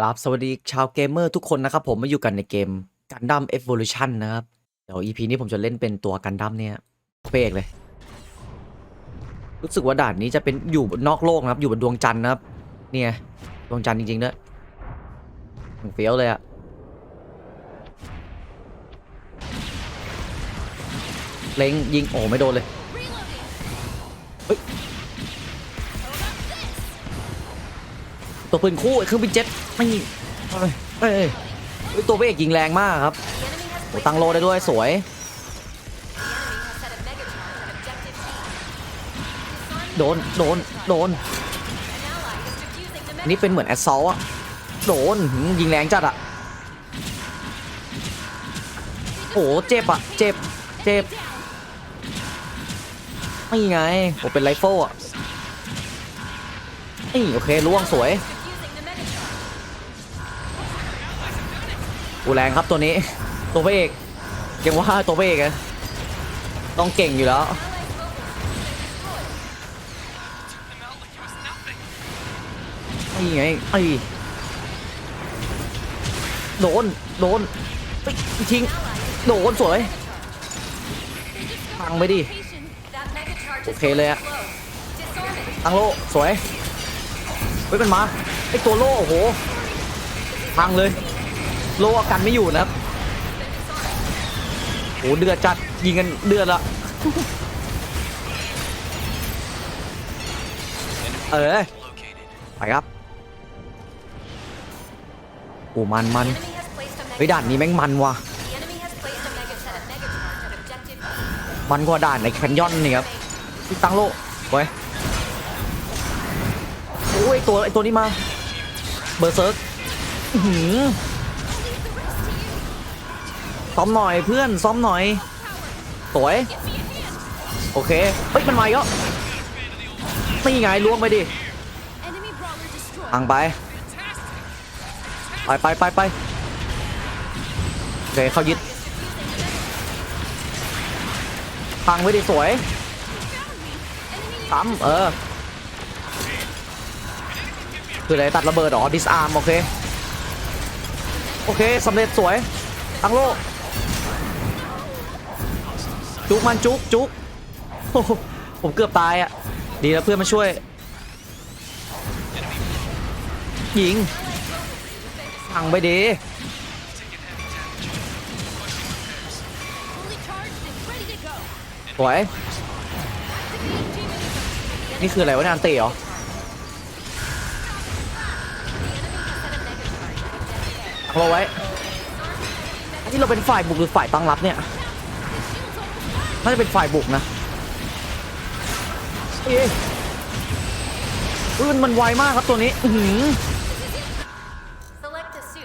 ครับสวัสดีชาวเกมเมอร์ทุกคนนะครับผมมาอยู่กันในเกม Gundam Evolution นนะครับ เดี๋ยว EP นี้ผมจะเล่นเป็นตัว Gundam เนี่ยเปกเลย รู้สึกว่าด่านนี้จะเป็นอยู่บนนอกโลกนะครับ อยู่บนดวงจันทร์นะครับ เนี่ยดวงจันทร์จริงๆด้วยเฟี้ยวเลยอะเล็งยิงโอ้ไม่โดนเลยเฮ้ย ตัวปืนคู่ไอ้เครื่องบินเจ็ตไม่เอ้ยเอ้ยเฮ้ยตัวพระเอกยิงแรงมากครับตั้งโลได้ด้วยสวยโดน โดน โดนนนี้เป็นเหมือนแอสซอลอะโดน ยิงแรงจัดอะโอ้เจ็บอะเจ็บ เจ็บ ไม่ไง โอเป็นไรเฟิลอะนี่โอเคล่วงสวย อูแรงครับตัวนี้ ตัวพระเอกยังว่าตัวพระเอกอะต้องเก่งอยู่แล้วนี่ไงไอ้โดน โดนทิ้ง โดนสวยพังไปดิ โอเคเลยอะตั้งโล สวย เฮ้ยมันมา ไอตัวโลโอ้โห พังเลย โลกันไม่อยู่นะครับโอ้เดือดจัดยิงกันเดือดละเออไปครับโอ้มันมันเฮ้ยด่านนี้แม่งมันว่ะมันกว่าด่านในแคนยอนนี่ครับที่ตั้งโล่ไว้ยโอ้ยตัวไอตัวนี้มา เบอร์เซิร์กหือ ซ้อมหน่อยเพื่อนซ้อมหน่อยสวยโอเคเฮ้ยมันมาอีกแล้วนี่ไงล้วงไปดิทางไปไปไปไปไปโอเคเขายึดพังไว้ดิสวยซ้ำเออคืออะไรตัดระเบิดหรอดิสอาร์มโอเค โอเคสำเร็จสวยตั้งโล จุกมันจุกจุกผมเกือบตายอะ ดีแล้วเพื่อนมาช่วย ยิงพังไปดีสวยนี่คืออะไรวะนันเตะเหรอตั้งโลไว้อันนี้เราเป็นฝ่ายบุกหรือฝ่ายตั้งรับเนี่ย น่าจะเป็นฝ่ายบุกนะเอ้ยอุ๊ยมันมันไวมากครับตัวนี้อื้อหือ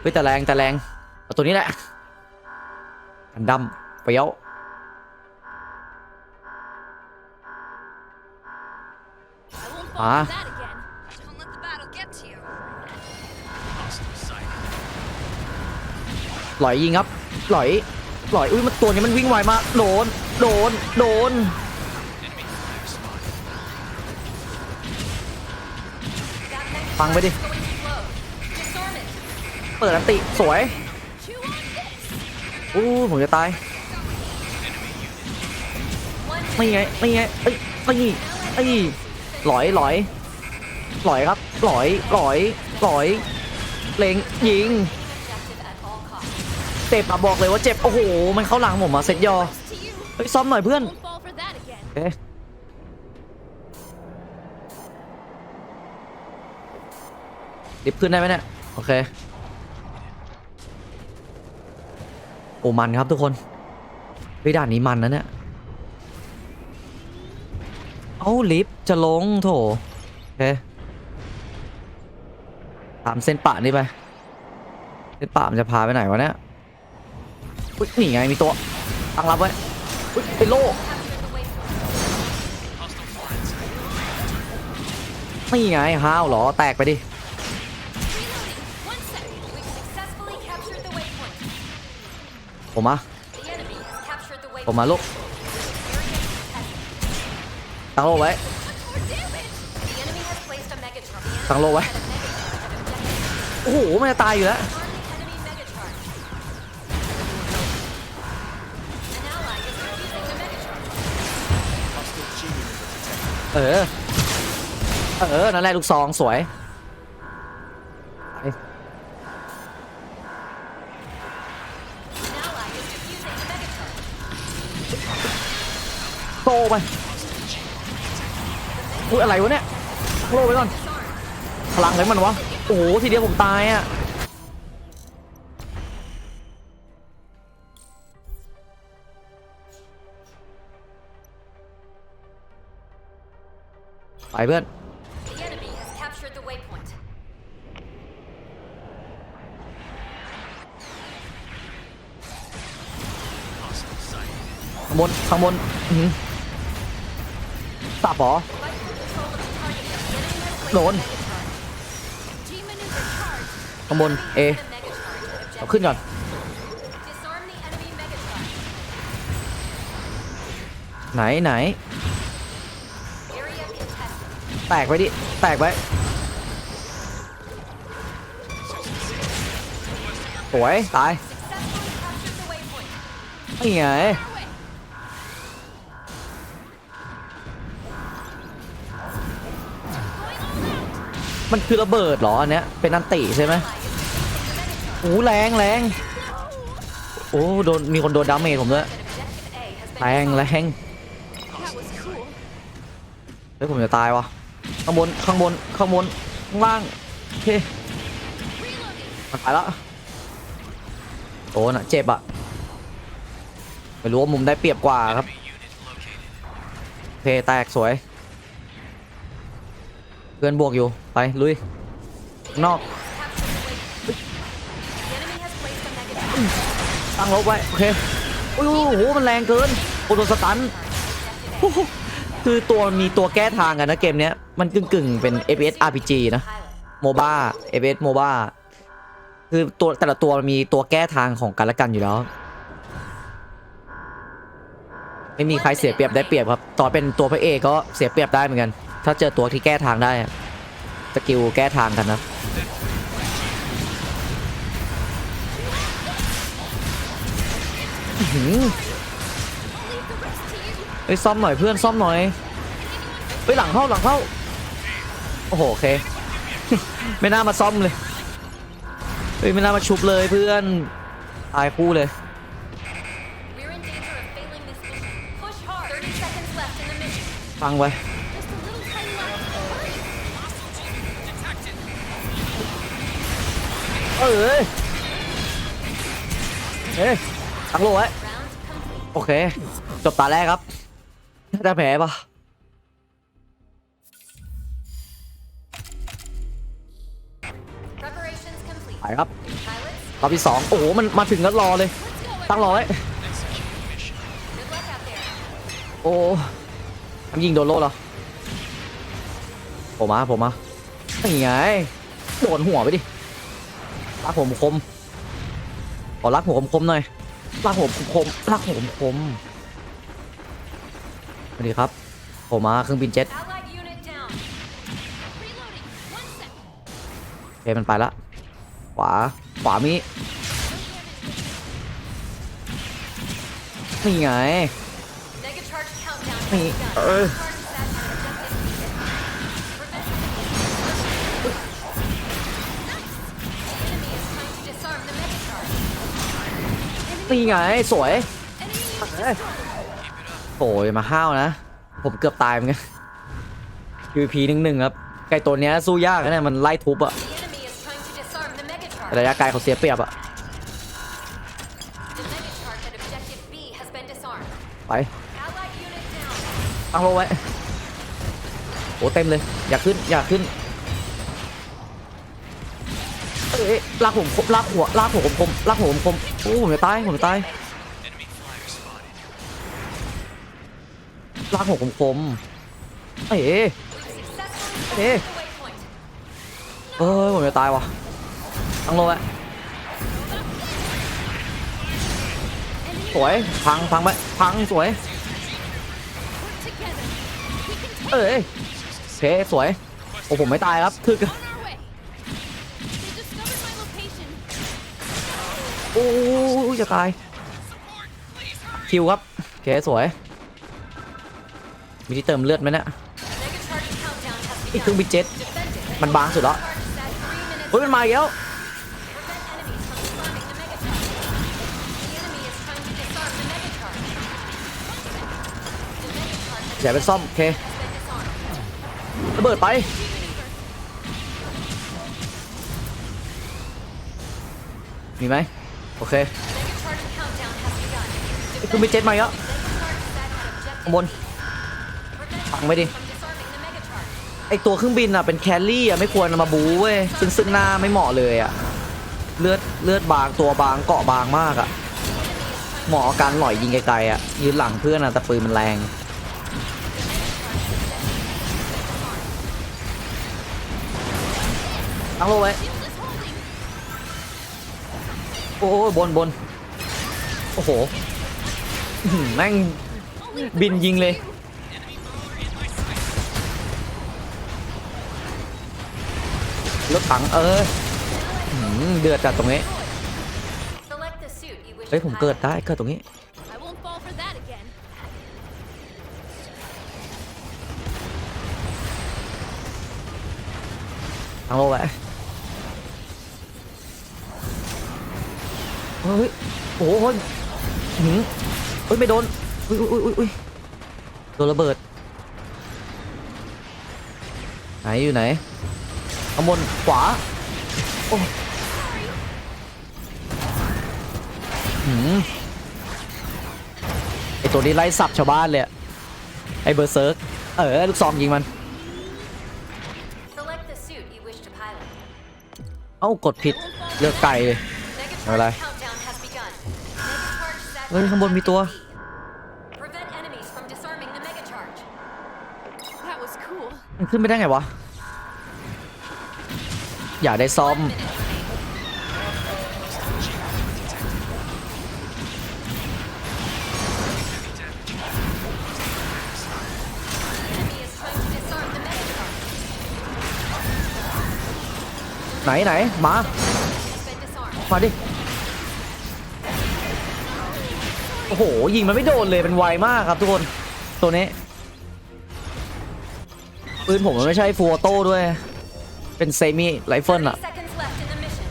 เฮ้ยแต่แรงแต่แรงเอาตัวนี้แหละกันดำเปรี้ยว Ah. หลอยยิงครับหลอยหลอย อุ้ยมันตัวนี้มันวิ่งไวมาก โดน โดน โดน ฟังไปดิ เปิดอันติ สวย อู้ผมจะตาย ไม่ไง ไม่ไง เอ้ยไม่ไอ้ยหลอยหลอยหลอยครับหลอยหลอยหลอยเล็งยิงเจ็บอะบอกเลยว่าเจ็บ โอ้โห มันเข้าหลังผมอะเสร็จยอ เฮ้ยซ้อมหน่อยเพื่อนเอ๊ะดิบขึ้นได้ไหมเนี่ย โอเค โอ้มันครับทุกคนเฮ้ยด่านนี้มันนะเนี่ย เอ้าลิฟต์จะลงโถโอเคตามเส้นปะนี่ไป เส้นปะมันจะพาไปไหนวะเนี่ยอุ๊ยนี่ไงมีตัว ตั้งรับไว้ อุ๊ยเป็นโล่นี่ไงห้าวเหรอ แตกไปดิผมมาผมมาลูกตั้งโลไว้ตั้งโลไว้ โอ้โห มันจะตายอยู่แล้ว เออ เออ นั่นแหละลูกซองสวย โตไปอุ้ยอะไรวะเนี่ยโลไปก่อน พลังอะไรมันวะ โอ้โห ทีเดียวผมตายอะ ไปเพื่อน The enemy has captured the waypoint. ข้างบน ข้างบนอื้อหือตับเหรอ Fight for control of the target. The enemy has placed Lộn. a Megatron. G-maneuver charge. ข้างบน เอ Disarm the Megatron. เอาขึ้นก่อน Disarm the enemy Megatron. ไหนไหน Area contested. แตกไปดิ แตกไปสวยตายนี่ไงมันคือระเบิดเหรออันเนี้ยเป็นอันติใช่ไหมโอ้แรงแรงโอ้โดนมีคนโดนดาเมจผมด้วยแรงแรงเฮ้ยผมจะตายวะ ข้างบน ข้างบน ข้างบน ข้างล่าง โอเคมันตายแล้วโดนอะเจ็บอะไม่รู้ว่ามุมได้เปรียบกว่าครับ โอเค แตกสวย เพื่อนบวกอยู่ ไป ลุย นอก ตั้งลบไว้ โอเค โอ้โห มันแรงเกินโอ้โดนสตัน คือตัวมีตัวแก้ทางกันนะเกมเนี้ย มันกึ่งกึ่งเป็น FPS RPG นะโมบ้า FPS โมบ้าคือตัวแต่ละตัวมันมีตัวแก้ทางของกันและกันอยู่แล้ว ไม่มีใครเสียเปรียบได้เปรียบครับตอนเป็นตัวพระเอกก็เสียเปรียบได้เหมือนกัน ถ้าเจอตัวที่แก้ทางได้สกิลแก้ทางกันนะอื เฮ้ยซ่อมหน่อยเพื่อนซ่อมหน่อยเฮ้ยหลังเข้าหลังเข้าโอ้โหโอเค ไม่น่ามาซ่อมเลยเฮ้ยไม่น่ามาชุบเลยเพื่อนตายคู่เลยฟังไว้เอ้ยเฮ้ยตั้งโลไว้โอเค จบตาแรกครับ น่าจะแพ้ปะ Preparations complete. ไปครับ Pilots, รอบที่สองโอ้โห มันมาถึงก็รอเลย let's go. ตั้งรอไว้ Good luck out there. โอ้ทำยิงโดนโลเหรอผมมาผมมานี่ไงโดนหัวไปดิลากหัวผมคมขอลากหัวผมคมหน่อยลากหัวผมคมลากหัวผมคม สวัสดีครับ ผมมาเครื่องบินเจ็ต Allied unit down. Reloading. One sec. โอเคมันไปละ ขวา ขวามีนี่ไง Mega charge countdown has Hey, begun. uh. Charge set on objective B. Prevent the Nice. The enemy is trying to disarm the Mega charge. นี่ไง สวย โอ้ยมาห้าวนะ ผมเกือบตายเหมือนกัน PVP หนึ่งหนึ่งครับ ไก่ตัวเนี้ยสู้ยากนะเนี่ยมันไล่ทุบอะระยะไกลเขาเสียเปรียบอะไปตั้งโลไว้โอ้เต็มเลย อยากขึ้น อยากขึ้น เอ้ยลากผมคมลากหัวลากหัวผมคมลากหัวผมคมโอ้ผมจะตาย ผมจะตาย ลากหัวผมคมเอ้ย We've successfully Hey. captured the waypoint. เอ้ยผมจะตายว่ะตั้งโลไว้สวย พังพังไปพังสวย Work together. We can take เอ้ยโอเคสวย โอ้ผมไม่ตายครับคือ on our way. They discovered โอ้ยจะตาย คิวครับโอเคสวย มีที่เติมเลือดไหมเนะี่ยไอ้เครื่องบิจเจ็ตมันบางสุดแล้วเฮ้ยมันมาแล้วอย่าไปซ่อม โอเคระเบิดไปมีไหมโอเคคุณไปเจ็ตมาแล้วข้างบน ปังไม่ดิไอตัวเครื่องบินอะเป็นแคลรี่อะไม่ควรมาบูเว้ยซึ่งซึ่งหน้าไม่เหมาะเลยอะเลือดเลือดบางตัวบางเกาะบางมากอะเหมาะการหล่อยยิงไกลๆอะยืนหลังเพื่อนอะแต่ปืนมันแรงตั้งโลไว้โอ้ยบนบนโอ้โหแม่งบินยิงเลย รถถังเออหืมเดือดจัดตรงนี้ Select the suit you wish เฮ้ย to ผม pilot. เกิดได้เกิดตรงนี้ I won't fall for that again. ทางโลไว้เฮ้ยโอ้โหหืมเฮ้ยไม่โดนอุ้ยอุ้ยอุ้ยอุ้ยโดนระเบิดไหนอยู่ไหน ข้างบนขวาโอ้หืมไอตัวนี้ไล่สับชาวบ้านเลยอะไอเบอร์เซิร์กเออลูกซองยิงมัน Select the suit you wish to pilot. เอ้ากดผิดเลือกไก่เลย Mega Ở đây. charge countdown has begun. Mega charge set เฮ้ยข้างบนมีตัว Prevent enemies from disarming the mega charge. That was cool. มันขึ้นไปได้ไงวะ อย่าได้ซ้อม ไหนไหนมา มาดิ โอ้โห ยิงมันไม่โดนเลยเป็นไวมากครับทุกคน ตัวนี้ปืนผมมันไม่ใช่ฟูออโต้ด้วย เป็นเซมิไรเฟิล30อะ seconds left in the mission.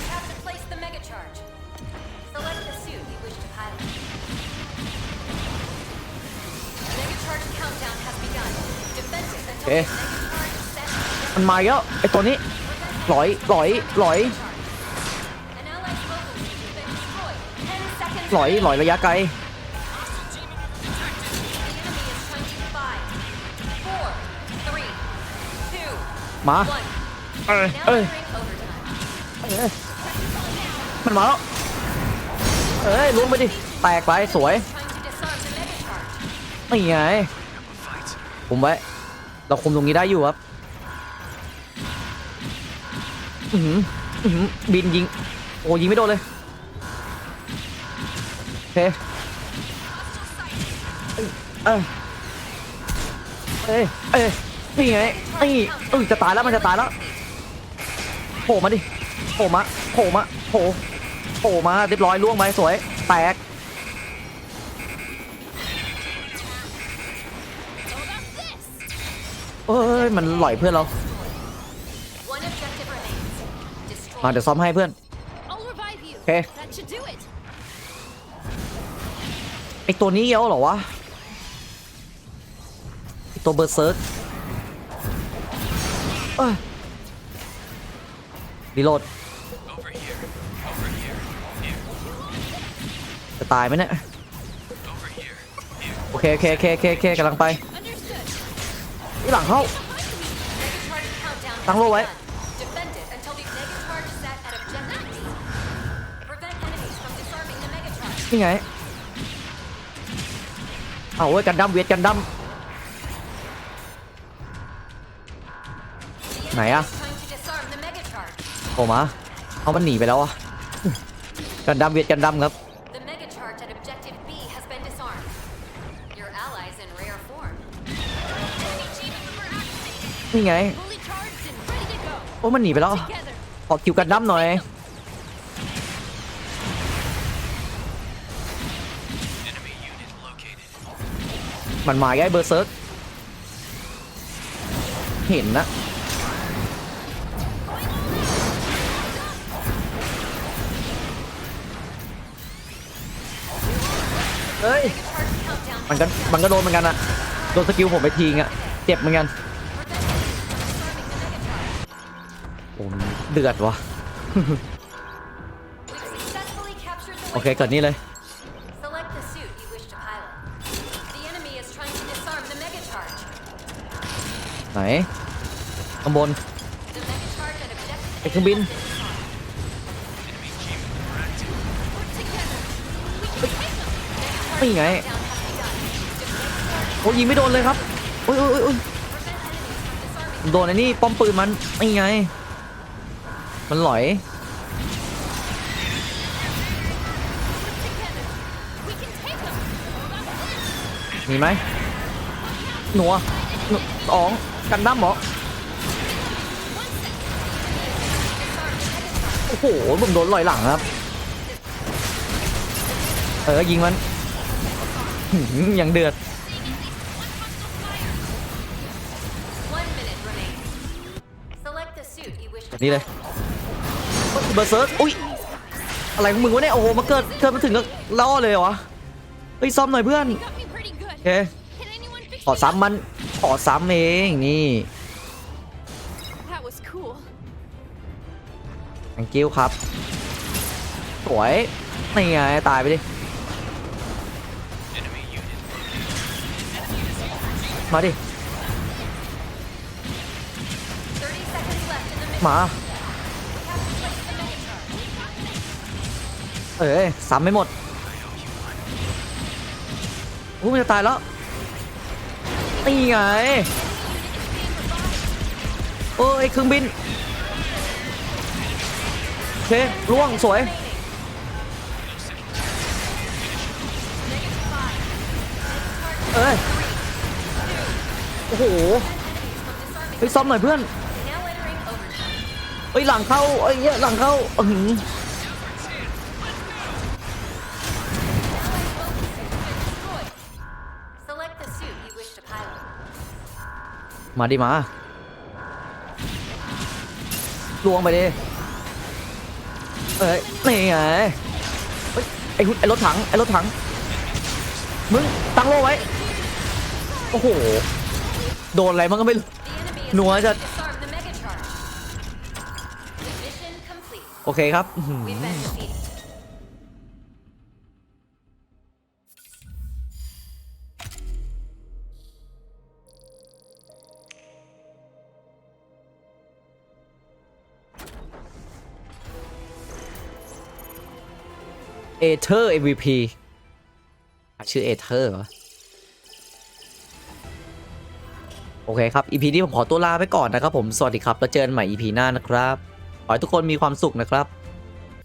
You have to place the mega charge. Select the suit you wish to pilot. Mega charge countdown has begun. Defend it until Okay. the mega charge is set. มันมาอีกแล้วไอตัวนี้หลอยหลอยหลอย An allied local has been destroyed. 10 seconds หลอยหลอยระยะไกล มา 1. เอ้ย Now เอ้ย entering overtime. เอ้ยมันมาแล้วเอ้ยล้วงไปดิ แตกไปสวย Trying to disarm the mega charge. นี่ไงผมไว้ เราคุมตรงนี้ได้อยู่ครับอือหืออื้อหือบินยิง โอ้ยิงไม่โดนเลยโอเคเอ้ยเอ้ยเอ้ย นี่ไงนี่เอ้ยจะตายแล้วมันจะตายแล้วโผล่มาดิโผล่มาโผล่มาโผล่โผล่มาเรียบร้อยล่วงไปสวย แตกเอ้ยมันหล่อยเพื่อนเรามาเดี๋ยวซ้อมให้เพื่อน I'll revive you. Okay. That should do it. ไอตัวนี้เยอะเหรอวะไอตัวเบอร์เซิร์ก รีโหลดจะตายไหมเนี่ยโอเคโอเคโอเคโอเคโอเคกำลังไปนี่หลังเข้า ตั้งโล่ไว้ นี่ไง เอาไว้กันดั้มเวียดกันดั้ม ไหนอะโผมาเขามันหนีไปแล้วอะกันดำเวียดกันดำครับนี่ไงโอ้มันหนีไปแล้วขอคิวกันดำหน่อยมันมาแก้เบอร์เซิร์กเห็นนะ เฮ้ย Charge countdown มันก็มันก็โดนเหมือนกันอะโดนสกิลผมไปทีงอะเจ็บเหมือนกัน โอ้มันเดือดวะ We've successfully captured the โอเค waypoint. เกิดนี่เลย Select the suit you wish to pilot. The enemy is trying to disarm the mega charge. ไหนข้างบน The mega charge at objective ไอ้เครื่องบิน has been นี่ไงโอ้ยิงไม่โดนเลยครับโอ้ยโอ้ยโอ้ยโดนไอ้นี่ป้อมปืนมันนี่ไง มันหลอยมีไหมหนัวสองกันดั้มเหรอโอ้โหผมโดนลอยหลังครับ เออยิงมัน ยังเดือด One minute remains. Select the suit you wish to นี่เลยเบอร์เซิร์ชอุ้ย อะไรของมึงวะเนี่ย โอ้โห มาเกิดเกิดมาถึงก็ล่อเลยเหรอวะเฮ้ยซ่อมหน่อยเพื่อน Got me pretty good. โอเค Can anyone fix ขอซ้ำมัน ขอซ้ำเอง นี่ That was cool. thank you ครับ สวย นี่ไง ตายไปดิ มาดิมาเอ้ยซ้ำไม่หมดอู้มันจะตายแล้วนี่ไงโอ้ยเครื่องบินโอเคล่วงสวยเอ้ย โอ้โหเฮ้ยซ่อมหน่อยเพื่อนเฮ้ยหลังเข้าเอ้ยเหี้ยหลังเข้าอือหือมาดิมาลวงไปดิ เอ้ยนี่ไงเฮ้ยไอ้หุ่นไอ้รถถัง ไอ้รถถัง มึง ตั้งโล่ไว้ โอ้โห โดนอะไรมันก็ไม่หนัวจะโอเคครับเอเธอร์ MVP ชื่อเอเธอร์เหรอ โอเคครับ EP นี้ผมขอตัวลาไปก่อนนะครับผม สวัสดีครับ แล้วเจอกันใหม่ EP หน้านะครับ ขอให้ทุกคนมีความสุขนะครับ